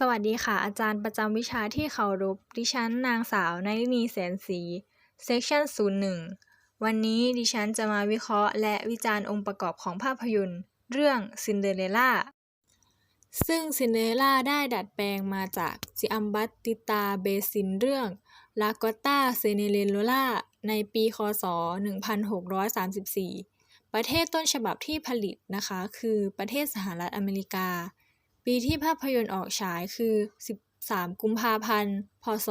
สวัสดีค่ะ อาจารย์ประจำวิชาที่เคารพดิฉันนางสาวนลินีแสนศรี Section 01 วันนี้ดิฉันจะมาวิเคราะห์และวิจารณ์องค์ประกอบของภาพยนตร์ เรื่องซินเดอเรลล่าซึ่งซินเดอเรลล่าได้ดัดแปลงมาจากจิอัมบัตติตาเบซินเรื่องลากอตตาเซเนเรโลล่าในปีคศ 1634 ประเทศต้นฉบับที่ผลิตนะคะ คือประเทศสหรัฐอเมริกา ปีที่ภาพยนตร์ออกฉายคือ 13 กุมภาพันธ์ พศ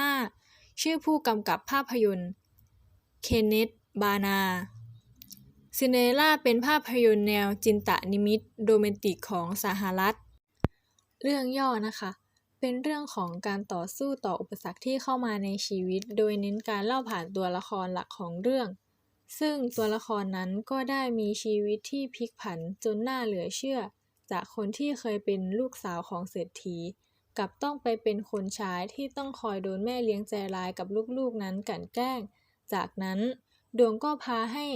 2015 ชื่อผู้กำกับภาพยนตร์เคนเนธบานาซินเดอเรลล่าเป็นภาพยนตร์แนวจินตนิมิตโรแมนติกของสหรัฐ เรื่องย่อนะคะ เป็นเรื่องของการต่อสู้ต่ออุปสรรคที่เข้ามาในชีวิต โดยเน้นการเล่าผ่านตัวละครหลักของเรื่อง ซึ่งตัวละครนั้นก็ได้มีชีวิตที่พลิกผันจนน่าเหลือเชื่อ จากคนที่เคยเป็นลูกสาวของเศรษฐี กลับต้องไปเป็นคนใช้ที่ต้องคอยโดนแม่เลี้ยงใจร้ายกับลูกๆนั้นกันแกล้ง จากนั้นดวงก็พาให้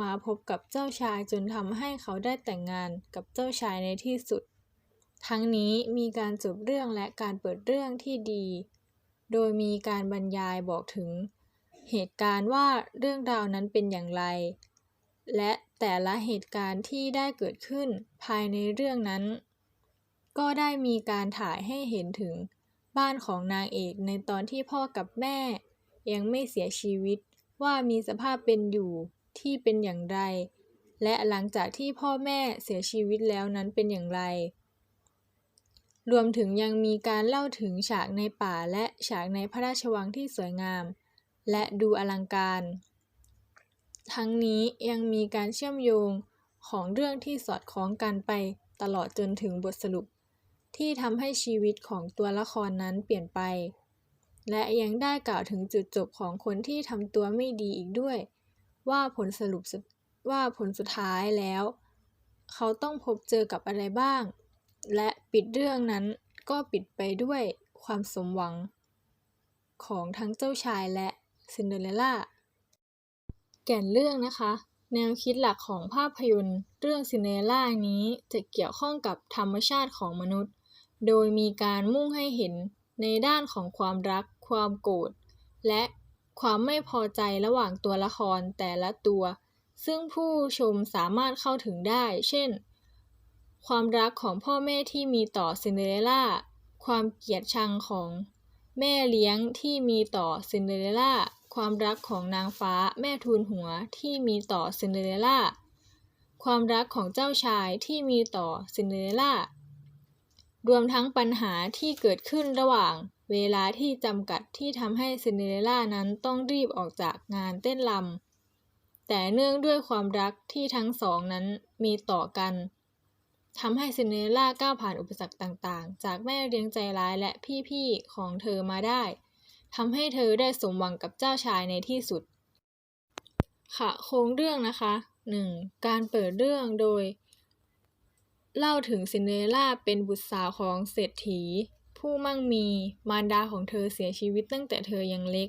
มาพบกับเจ้าชายจนทำให้เขาได้แต่งงานกับเจ้าชายในที่สุด ทั้งนี้มีการจบเรื่องและการเปิดเรื่องที่ดี โดยมีการบรรยายบอกถึง เหตุการณ์ว่าเรื่องราวนั้นเป็นอย่างไร และแต่ละเหตุการณ์ที่ได้เกิดขึ้นภายในเรื่องนั้น ก็ได้มีการถ่ายให้เห็นถึงบ้านของนางเอกในตอนที่พ่อกับแม่ ยังไม่เสียชีวิตว่ามีสภาพเป็นอยู่ที่เป็นอย่างไร และหลังจากที่พ่อแม่เสียชีวิตแล้วนั้นเป็นอย่างไร รวมถึงยังมีการเล่าถึงฉากในป่าและฉากในพระราชวังที่สวยงาม และดูอลังการ ทั้งนี้ยังมีการเชื่อมโยงของเรื่องที่สอดคล้องกันไปตลอดจนถึงบทสรุป ที่ทำให้ชีวิตของตัวละครนั้นเปลี่ยนไป และยังได้กล่าวถึงจุดจบของคนที่ทำตัวไม่ดีอีกด้วย ว่าผลสรุปว่าผลสุดท้ายแล้ว เขาต้องพบเจอกับอะไรบ้าง และปิดเรื่องนั้นก็ปิดไปด้วยความสมหวัง ของทั้งเจ้าชายและซินเดอเรลล่า แก่นเรื่องนะคะ แนวคิดหลักของภาพยนตร์ เรื่องซินเดอเรลล่านี้จะเกี่ยวข้องกับธรรมชาติของมนุษย์ โดยมีการมุ่งให้เห็นในด้านของความรัก ความโกรธ และความไม่พอใจระหว่างตัวละครแต่ละตัว ซึ่งผู้ชมสามารถเข้าถึงได้ เช่น ความรักของพ่อแม่ที่มีต่อซินเดอเรลล่า ความเกลียดชังของแม่เลี้ยงที่มีต่อซินเดอเรลล่า ความรักของนางฟ้าแม่ทูลหัวที่มีต่อซินเดอเรลล่า ความรักของเจ้าชายที่มีต่อซินเดอเรลล่า รวมทั้งปัญหาที่เกิดขึ้นระหว่างเวลาที่จำกัดที่ทำให้ซินเดอเรลล่านั้นต้องรีบออกจากงานเต้นรำแต่เนื่องด้วยความรักที่ทั้งสองนั้นมีต่อกันทำให้ซินเดอเรลล่าก้าวผ่านอุปสรรคต่างๆ จากแม่เลี้ยงใจร้ายและพี่ๆของเธอมาได้ ทำให้เธอได้สมหวังกับเจ้าชายในที่สุด ค่ะ โครงเรื่องนะคะ 1. การเปิดเรื่องโดย เล่าถึงซินเดอเรลล่าเป็นบุตรสาวของเศรษฐี ผู้มั่งมีมารดาของเธอเสียชีวิตตั้งแต่เธอยังเล็ก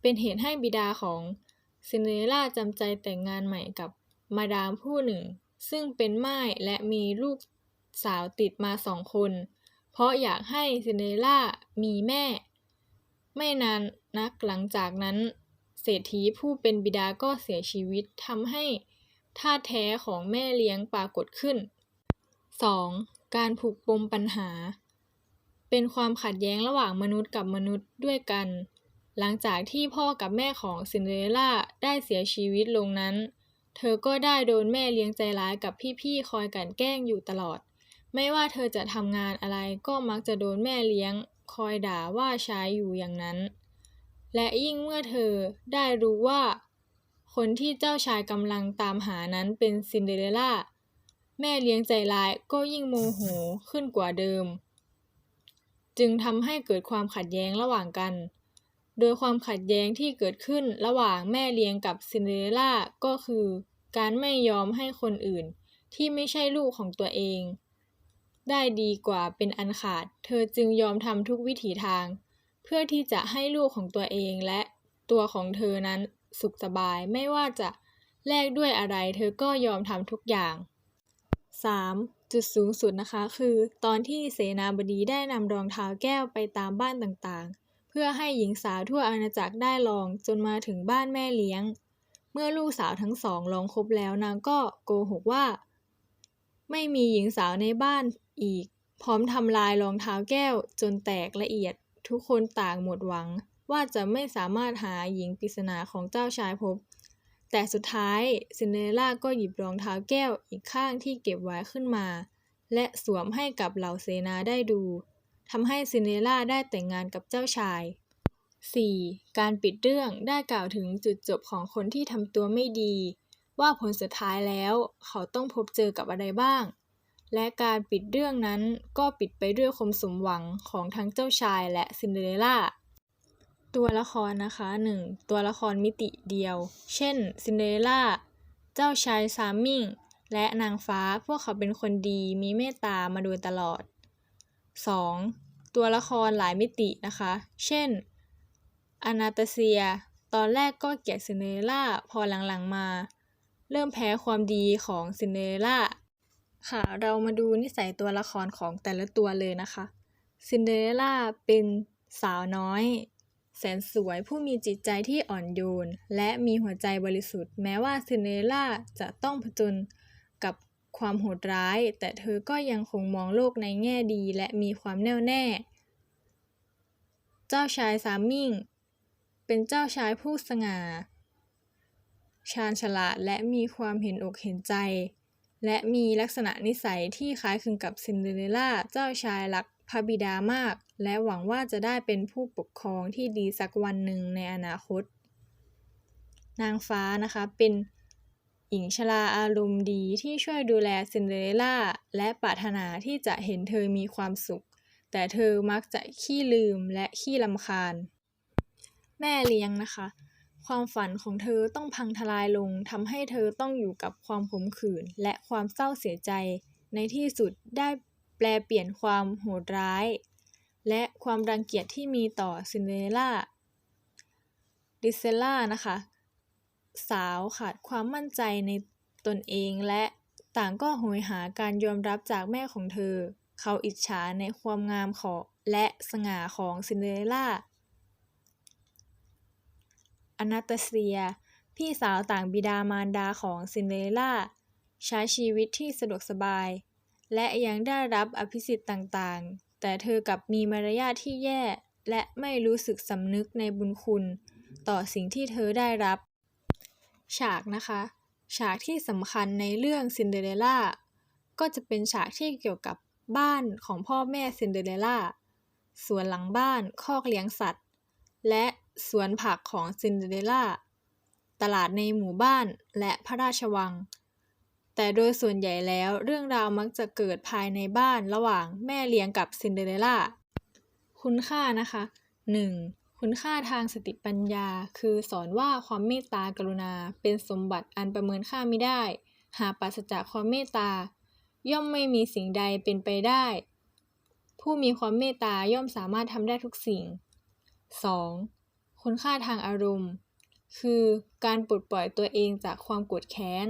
เป็นเหตุให้บิดาของซินเดอเรลล่าจำใจแต่งงานใหม่กับมาดามผู้หนึ่ง ซึ่งเป็นม่ายและมีลูกสาวติดมาสองคน เพราะอยากให้ซินเดอเรลล่ามีแม่ ไม่นานนักหลังจากนั้น เศรษฐีผู้เป็นบิดาก็เสียชีวิตทำให้ท่าแท้ของแม่เลี้ยงปรากฏขึ้น 2. การผูกปมปัญหา เป็นความขัดแย้งระหว่างมนุษย์กับมนุษย์ด้วยกัน หลังจากที่พ่อกับแม่ของซินเดอเรลล่าได้เสียชีวิตลงนั้น เธอก็ได้โดนแม่เลี้ยงใจร้ายกับพี่ๆคอยกันแกล้งอยู่ตลอด ไม่ว่าเธอจะทำงานอะไรก็มักจะโดนแม่เลี้ยง คอยด่าว่าใช้อยู่อย่างนั้น และยิ่งเมื่อเธอได้รู้ว่า คนที่เจ้าชายกำลังตามหานั้นเป็นซินเดอเรลล่า แม่เลี้ยงใจร้ายก็ยิ่งโมโหขึ้นกว่าเดิม จึงทำให้เกิดความขัดแย้งระหว่างกัน โดยความขัดแย้งที่เกิดขึ้นระหว่างแม่เลี้ยงกับซินเดอเรลล่าก็คือ การไม่ยอมให้คนอื่นที่ไม่ใช่ลูกของตัวเอง ได้ดีกว่าเป็นอันขาด เธอจึงยอมทำทุกวิถีทาง เพื่อที่จะให้ลูกของตัวเองและตัวของเธอนั้นสุขสบายไม่ว่าจะแลกด้วยอะไร เธอก็ยอมทำทุกอย่าง 3. จุดสูงสุดนะคะคือ ตอนที่เสนาบดีได้นำรองเท้าแก้วไปตามบ้านต่างๆ เพื่อให้หญิงสาวทั่วอาณาจักรได้ลองจนมาถึงบ้านแม่เลี้ยง เมื่อลูกสาวทั้งสองลองครบแล้วนางก็โกหกว่า ไม่มีหญิงสาวในบ้านอีก พร้อมทำลายรองเท้าแก้วจนแตกละเอียด ทุกคนต่างหมดหวัง ว่าจะไม่สามารถหาหญิงปริศนาของเจ้าชายพบ แต่สุดท้ายซินเดอเรลล่าก็หยิบรองเท้าแก้วอีกข้างที่เก็บไว้ขึ้นมา และสวมให้กับเหล่าเสนาได้ดูทำให้ซินเดอเรลล่าได้แต่งงานกับเจ้าชาย 4. การปิดเรื่องได้กล่าวถึงจุดจบของคนที่ทำตัวไม่ดี ว่าผลสุดท้ายแล้วเขาต้องพบเจอกับอะไรบ้าง และการปิดเรื่องนั้นก็ปิดไปด้วยความสมหวังของทั้งเจ้าชายและซินเดอเรลล่า ตัวละครนะคะ 1. ตัวละครมิติเดียว เช่น ซินเดอเรลล่า เจ้าชายซามิงและนางฟ้าพวกเขาเป็นคนดีมีเมตตามาโดยตลอด 2. ตัวละครหลายมิตินะคะ เช่น อนาตาเซีย ตอนแรกก็เกลียดซินเดอเรลล่า พอหลังๆมา เริ่มแพ้ความดีของซินเดอเรลล่าค่ะ เรามาดูนิสัยตัวละครของแต่ละตัวเลยนะคะ ซินเดอเรลล่าเป็นสาวน้อย แสนสวยผู้มีจิตใจที่อ่อนโยน และมีหัวใจบริสุทธิ์แม้ว่าซินเดอเรลล่าจะต้องผจญกับความโหดร้าย แต่เธอก็ยังคงมองโลกในแง่ดี และมีความแน่วแน่ เจ้าชายซามิงเป็นเจ้าชายผู้สง่า ชาญฉลาดและมีความเห็นอกเห็นใจ และมีลักษณะนิสัยที่คล้ายคลึงกับซินเดอเรลล่าเจ้าชายรักพระบิดามาก และหวังว่าจะได้เป็นผู้ปกครองที่ดีสักวันหนึ่งในอนาคต นางฟ้านะคะเป็นหญิงชราอารมณ์ดีที่ช่วยดูแลซินเดอเรลล่าและปรารถนาที่จะเห็นเธอมีความสุข แต่เธอมักจะขี้ลืมและขี้ลำคาญ แม่เลี้ยงนะคะ ความฝันของเธอต้องพังทลายลงทำให้เธอต้องอยู่กับความขมขื่นและความเศร้าเสียใจ ในที่สุดได้แปลเปลี่ยนความโหดร้าย และความรังเกียจที่มีต่อซินเดอเรลล่าดิเซลล่านะคะ สาวขาดความมั่นใจในตนเองและต่างก็โหยหาการยอมรับจากแม่ของเธอ เขาอิจฉาในความงามของและสง่าของซินเดอเรลล่า อนาตาเซีย พี่สาวต่างบิดามารดาของซินเดอเรลล่า ใช้ชีวิตที่สะดวกสบาย และยังได้รับอภิสิทธิ์ต่างๆ แต่เธอกลับมีมารยาทที่แย่ และไม่รู้สึกสำนึกในบุญคุณ ต่อสิ่งที่เธอได้รับ ฉากนะคะ ฉากที่สำคัญในเรื่องซินเดอเรลล่าก็จะเป็นฉากที่เกี่ยวกับบ้านของพ่อแม่ซินเดอเรลล่า สวนหลังบ้านคอกเลี้ยงสัตว์ และ สวนผักของซินเดอเรลล่า ตลาดในหมู่บ้านและพระราชวัง แต่โดยส่วนใหญ่แล้วเรื่องราวมักจะเกิดภายในบ้านระหว่างแม่เลี้ยงกับซินเดอเรลล่า คุณค่านะคะ 1. คุณค่าทางสติปัญญา คือสอนว่าความเมตตากรุณาเป็นสมบัติอันประเมินค่าไม่ได้ หากปราศจากความเมตตา ย่อมไม่มีสิ่งใดเป็นไปได้ ผู้มีความเมตตาย่อมสามารถทำได้ทุกสิ่ง 2. คุณค่าทางอารมณ์ คือการปลดปล่อยตัวเองจากความโกรธแค้น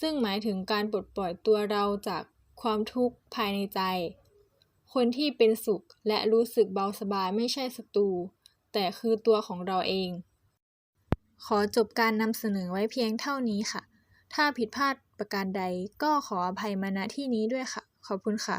ซึ่งหมายถึงการปลดปล่อยตัวเราจากความทุกข์ภายในใจ คนที่เป็นสุขและรู้สึกเบาสบายไม่ใช่ศัตรู แต่คือตัวของเราเอง ขอจบการนำเสนอไว้เพียงเท่านี้ค่ะ ถ้าผิดพลาดประการใดก็ขออภัยมาณที่นี้ด้วยค่ะ ขอบคุณค่ะ